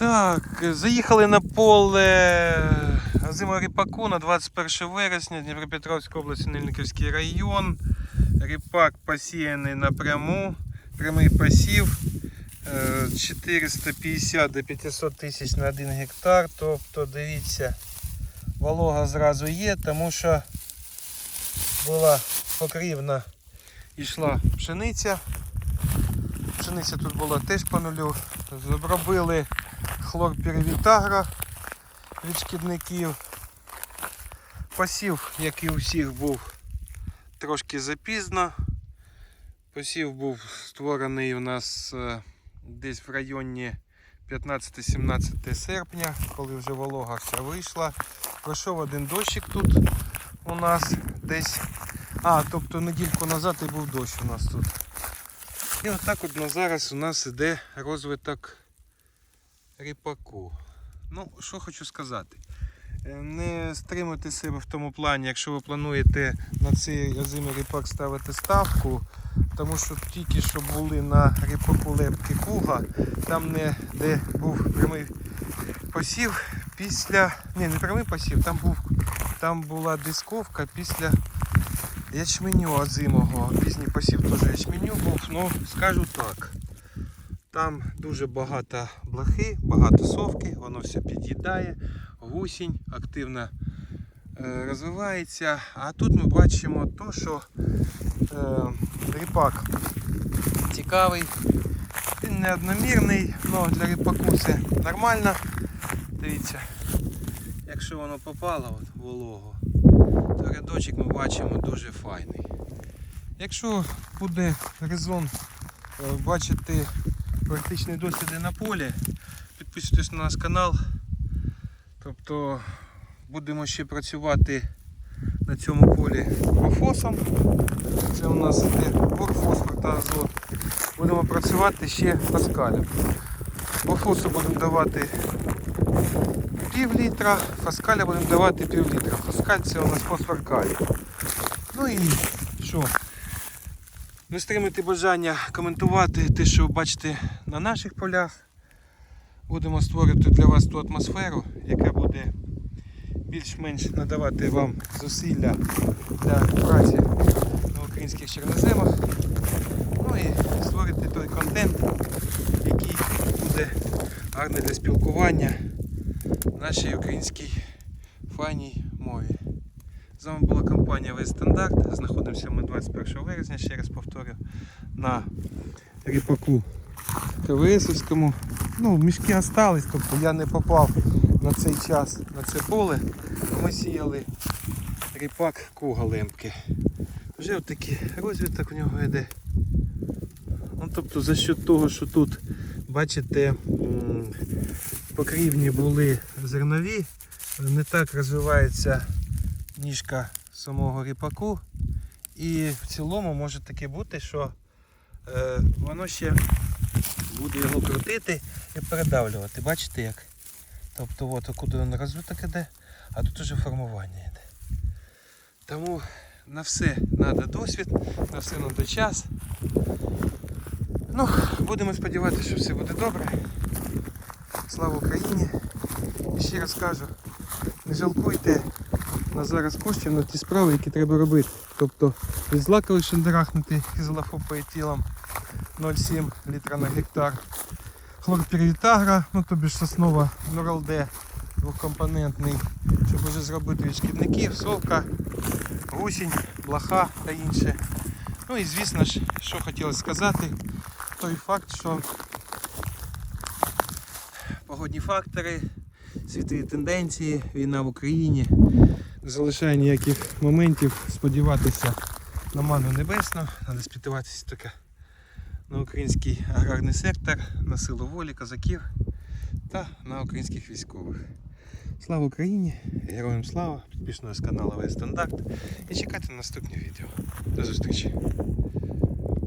Так, заїхали на поле ріпаку на 21 вересня, Дніпропетровська область, Нельниковський район. Ріпак посіяний напряму, прямий посів е, 450 до 500 тисяч на 1 гектар. Тобто, дивіться, волога зразу є, тому що була покрівна йшла пшениця. Пшениця тут була теж по нулю. Зробили хлорпіревітагра від шкідників. Посів, як і у всіх, був трошки запізно. Посів був створений у нас е, десь в районі 15-17 серпня, коли вже волога вся вийшла. Пройшов один дощик тут у нас десь. А, тобто недільку назад і був дощ у нас тут. І отак от на зараз у нас іде розвиток ріпаку. Ну, що хочу сказати. Е, Не стримуйте себе в тому плані, якщо ви плануєте на цей озимий ріпак ставити ставку, тому що тільки що були на ріпаку лепки куга, там не де був прямий посів після. Ні, не прямий посів, там був там була дисковка після ячменю озимого. Пізній посів теж ячменю був, ну скажу так. Там дуже багато блохи, багато совки, воно все під'їдає, гусінь активно е, розвивається. А тут ми бачимо то, що е, ріпак цікавий, він неодномірний, але для ріпаку це нормально. Дивіться, якщо воно попало от, в вологу, то рядочок ми бачимо дуже файний. Якщо буде резон е, бачити практичні досліди на полі, підписуйтесь на наш канал. Тобто будемо ще працювати на цьому полі профосом. Це у нас іде фосфор та азот. Будемо працювати ще фаскалем. Профосу будемо давати пів літра, фаскаля будемо давати пів літра. Фаскаль це у нас фосфор калій. Ну і що? Не стримуйте бажання коментувати те, що ви бачите на наших полях. Будемо створювати для вас ту атмосферу, яка буде більш-менш надавати вам зусилля для праці на українських чорноземах. Ну і створити той контент, який буде гарний для спілкування в нашій українській файній мові. З вами була компанія Весь. Знаходимося ми 21 вересня, ще раз повторю, на ріпаку КВСівському. Ну, мішки остались, тобто я не попав на цей час на це поле. Ми сіяли ріпак круголемки. Вже отакий розвиток у нього йде. Ну, тобто за счет того, що тут, бачите, покрівні були зернові, не так розвивається ніжка самого ріпаку. І в цілому може таке бути, що е, воно ще буде його крутити і передавлювати. Бачите як? Тобто от куди він розвиток іде, а тут уже формування йде. Тому на все треба досвід, на все треба час. Ну, будемо сподіватися, що все буде добре. Слава Україні! І ще раз кажу, не жалкуйте на зараз коштів на ті справи, які треба робити. Тобто від злакових шандарахнути ізолафопоетилом 0,7 літра на гектар. Хлорпірітагра, ну тобі ж основа Нуралде двохкомпонентний, щоб вже зробити від шкідників, совка, гусінь, блоха та інше. Ну і звісно ж, що хотілося сказати, той факт, що погодні фактори, світові тенденції, війна в Україні не залишає ніяких моментів сподіватися на ману небесну, треба сподіватися таке на український аграрний сектор, на силу волі козаків та на українських військових. Слава Україні! Героям слава! Підписуйтесь на канал ВС Стандарт і чекайте на наступні відео. До зустрічі!